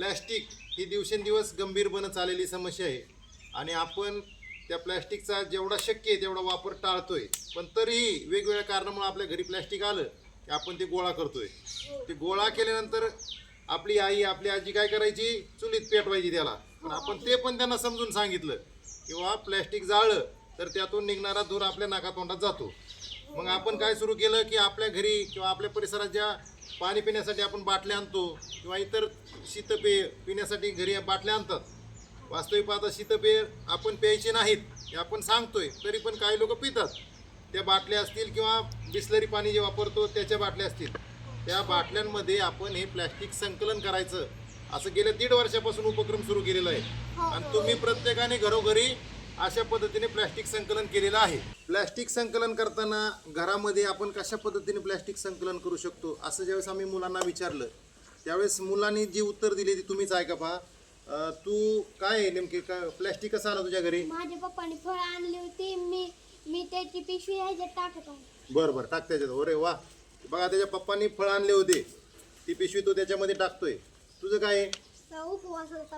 Plastic ही दिवसेंदिवस गंभीर बनत चाललेली समस्या आहे. आणि आपण त्या प्लॅस्टिकचा जेवढा शक्य आहे तेवढा वापर टाळतोय. पण तरीही वेगवेगळ्या कारणामुळे आपल्या घरी प्लॅस्टिक आलं की आपण ते गोळा करतोय. ते गोळा केल्यानंतर आपली आई आपली आजी काय करायची? चुलीत पेटवायची त्याला. पण आपण ते पण त्यांना समजून सांगितलं किंवा प्लॅस्टिक जाळलं तर त्यातून निघणारा धूर आपल्या नाकातोंडात जातो. मग आपण काय सुरू केलं की आपल्या घरी किंवा आपल्या परिसरात ज्या पाणी पिण्यासाठी आपण बाटल्या आणतो किंवा इतर शीतपेय पिण्यासाठी घरी बाटल्या आणतात. वास्तविक पाहता शीतपेय आपण प्यायचे नाहीत हे आपण सांगतोय तरी पण काही लोक पितात. त्या बाटल्या असतील किंवा बिस्लरी पाणी जे वापरतो त्याच्या बाटल्या असतील. त्या बाटल्यांमध्ये आपण हे प्लॅस्टिक संकलन करायचं. असं गेल्या दीड वर्षापासून उपक्रम सुरू केलेला आहे. आणि तुम्ही प्रत्येकाने घरोघरी अशा पद्धतीने प्लॅस्टिक संकलन केलेलं आहे. प्लॅस्टिक संकलन करताना घरामध्ये आपण कशा पद्धतीने प्लॅस्टिक संकलन करू शकतो? असं ज्यावेळेस आम्ही मुलांना विचारलं त्यावेळेस मुलांनी जी उत्तर दिली ती तुम्हीच ऐका पहा. तू काय आहे नेमके? काय प्लॅस्टिक कसं आलं तुझ्या घरी? माझ्या पप्पाने फळ आणली होती मी मी त्याची पिशवी ह्याच्यात टाकत आहे. बरं बरं टाक त्याच्यात. अरे वा. बघा त्याच्या पप्पांनी फळ आणले होते. ती पिशवी तो त्याच्यामध्ये टाकतोय. तुझं काय आहे? उपवास होता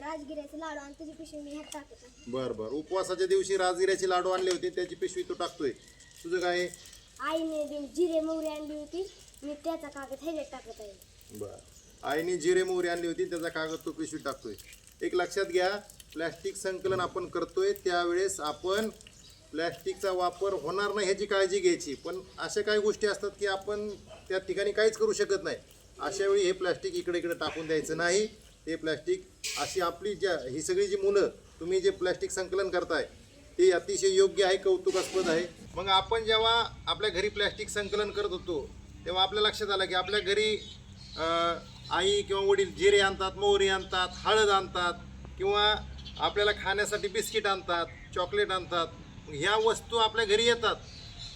राजगिऱ्याचे लाडू आणि त्याची पिशवी मी ह्यात टाकत आहे. बरं बरं. उपवासाच्या दिवशी राजगिऱ्याचे लाडू आणले होते त्याची पिशवी तो टाकतोय. तुझं काय आहे? आईने बी जिरे मोहरी आणली होती. मी त्याचा कागद ह्याच्यात टाकत आहे. बरं. आईने जिरे मोहरी आणली होती त्याचा कागद तो पिशवी टाकतोय. एक लक्षात घ्या प्लॅस्टिक संकलन आपण करतोय त्यावेळेस आपण प्लॅस्टिकचा वापर होणार नाही ह्याची काळजी घ्यायची. पण अशा काही गोष्टी असतात की आपण त्या ठिकाणी काहीच करू शकत नाही. अशा वेळी हे प्लॅस्टिक इकडे इकडे टाकून द्यायचं नाही. ते प्लॅस्टिक अशी आपली ज्या ही सगळी जी मुलं तुम्ही जे प्लॅस्टिक संकलन करताय ते अतिशय योग्य आहे कौतुकास्पद आहे. मग आपण जेव्हा आपल्या घरी प्लॅस्टिक संकलन करत होतो तेव्हा आपल्या लक्षात आलं की आपल्या घरी आई किंवा वडील जिरे आणतात मोहरी आणतात हळद आणतात किंवा आपल्याला खाण्यासाठी बिस्किट आणतात चॉकलेट आणतात ह्या वस्तू आपल्या घरी येतात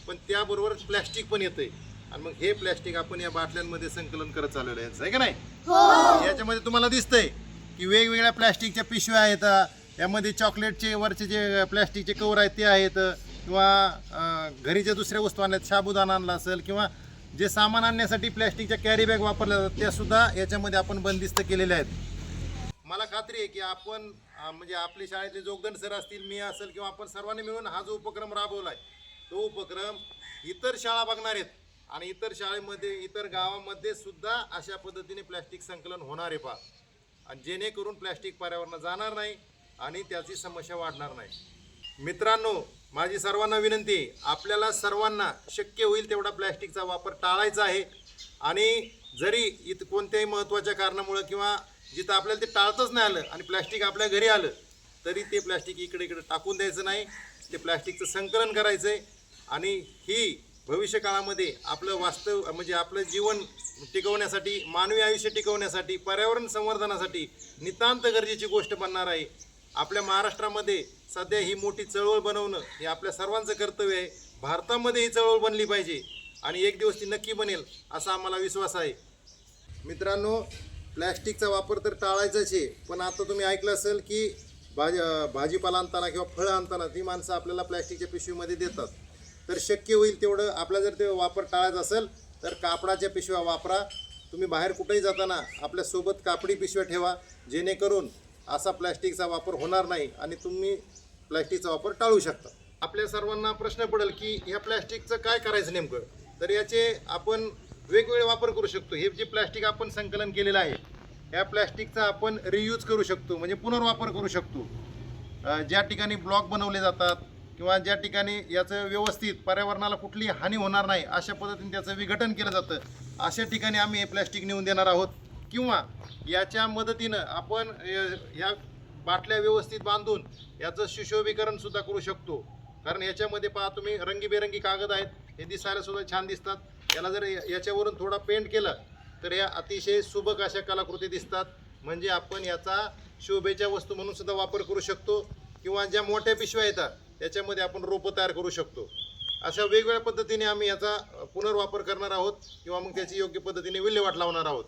पण त्याबरोबर प्लॅस्टिक पण येतं आहे आणि मग हे प्लॅस्टिक आपण या बाटल्यांमध्ये संकलन करत चाललेलं आहे. आहे का नाही? याच्यामध्ये तुम्हाला दिसतंय की वेगवेगळ्या प्लॅस्टिकच्या पिशव्या आहेत यामध्ये चॉकलेटचे वरचे जे प्लॅस्टिकचे कवर आहेत ते आहेत किंवा घरी ज्या दुसऱ्या वस्तू आणल्यात साबुदाणा आणला असेल किंवा जे सामान आणण्यासाठी प्लॅस्टिकच्या कॅरी बॅग वापरल्या जातात त्या सुद्धा याच्यामध्ये आपण बंदिस्त केलेल्या आहेत. मला खात्री आहे की आपण म्हणजे आपली शाळेतले जोगदंड सर असतील मी असेल किंवा आपण सर्वांनी मिळून हा जो उपक्रम राबवला आहे तो उपक्रम इतर शाळा बघणार आहेत. आणि इतर शाळेमध्ये इतर गावामध्ये सुद्धा अशा पद्धतीने प्लॅस्टिक संकलन होणार आहे पा आणि जेणेकरून प्लॅस्टिक पर्यावरणात जाणार नाही आणि त्याची समस्या वाढणार नाही. मित्रांनो माझी सर्वांना विनंती आपल्याला सर्वांना शक्य होईल तेवढा प्लॅस्टिकचा वापर टाळायचा आहे. आणि जरी इत कोणत्याही महत्त्वाच्या कारणामुळं किंवा जिथं आपल्याला ते टाळतच नाही आलं आणि प्लॅस्टिक आपल्या घरी आलं तरी ते प्लॅस्टिक इकडे इकडे टाकून द्यायचं नाही. ते प्लॅस्टिकचं संकलन करायचं आहे आणि ही भविष्य काळामध्ये आपलं वास्तव म्हणजे आपलं जीवन टिकवण्यासाठी मानवी आयुष्य टिकवण्यासाठी पर्यावरण संवर्धनासाठी नितांत गरजेची गोष्ट बनणार आहे. आपल्या महाराष्ट्रामध्ये सध्या ही मोठी चळवळ बनवणं हे आपल्या सर्वांचं कर्तव्य आहे. भारतामध्ये ही चळवळ बनली पाहिजे आणि एक दिवस ती नक्की बनेल असा आम्हाला विश्वास आहे. मित्रांनो प्लॅस्टिकचा वापर तर टाळायचाच आहे पण आता तुम्ही ऐकलं असेल की भाजी भाजीपाला आणताना किंवा फळं आणताना ती माणसं आपल्याला प्लॅस्टिकच्या पिशवीमध्ये देतात. तर शक्य होईल तेवढं आपला जर ते वापर टाळायचा असेल तर कापडाच्या पिशव्या वापरा. तुम्ही बाहेर कुठेही जाताना आपल्यासोबत कापडी पिशव्या ठेवा. जेणेकरून असा प्लॅस्टिकचा वापर होणार नाही आणि तुम्ही प्लॅस्टिकचा वापर टाळू शकता. आपल्या सर्वांना प्रश्न पडेल की ह्या प्लॅस्टिकचं काय करायचं नेमकं? तर याचे आपण वेगवेगळे वापर करू शकतो. हे जे प्लॅस्टिक आपण संकलन केलेलं आहे या प्लॅस्टिकचा आपण रियूज करू शकतो म्हणजे पुनर्वापर करू शकतो. ज्या ठिकाणी ब्लॉक बनवले जातात किंवा ज्या ठिकाणी याचं व्यवस्थित पर्यावरणाला कुठली हानी होणार नाही अशा पद्धतीने त्याचं विघटन केलं जातं अशा ठिकाणी आम्ही हे प्लॅस्टिक नेऊन देणार आहोत. किंवा याच्या मदतीनं आपण ह्या बाटल्या व्यवस्थित बांधून याचं सुशोभीकरण सुद्धा करू शकतो. कारण याच्यामध्ये पहा तुम्ही रंगीबेरंगी कागद आहेत हे दिसायला सुद्धा छान दिसतात. याला जर याच्यावरून थोडा पेंट केला तर या अतिशय सुबक अशा कलाकृती दिसतात. म्हणजे आपण याचा शोभेच्या वस्तू म्हणून सुद्धा वापर करू शकतो. किंवा ज्या मोठ्या पिशव्या येतात त्याच्यामध्ये आपण रोपं तयार करू शकतो. अशा वेगवेगळ्या पद्धतीने आम्ही याचा पुनर्वापर करणार आहोत किंवा मग त्याची योग्य पद्धतीने विल्हेवाट लावणार आहोत.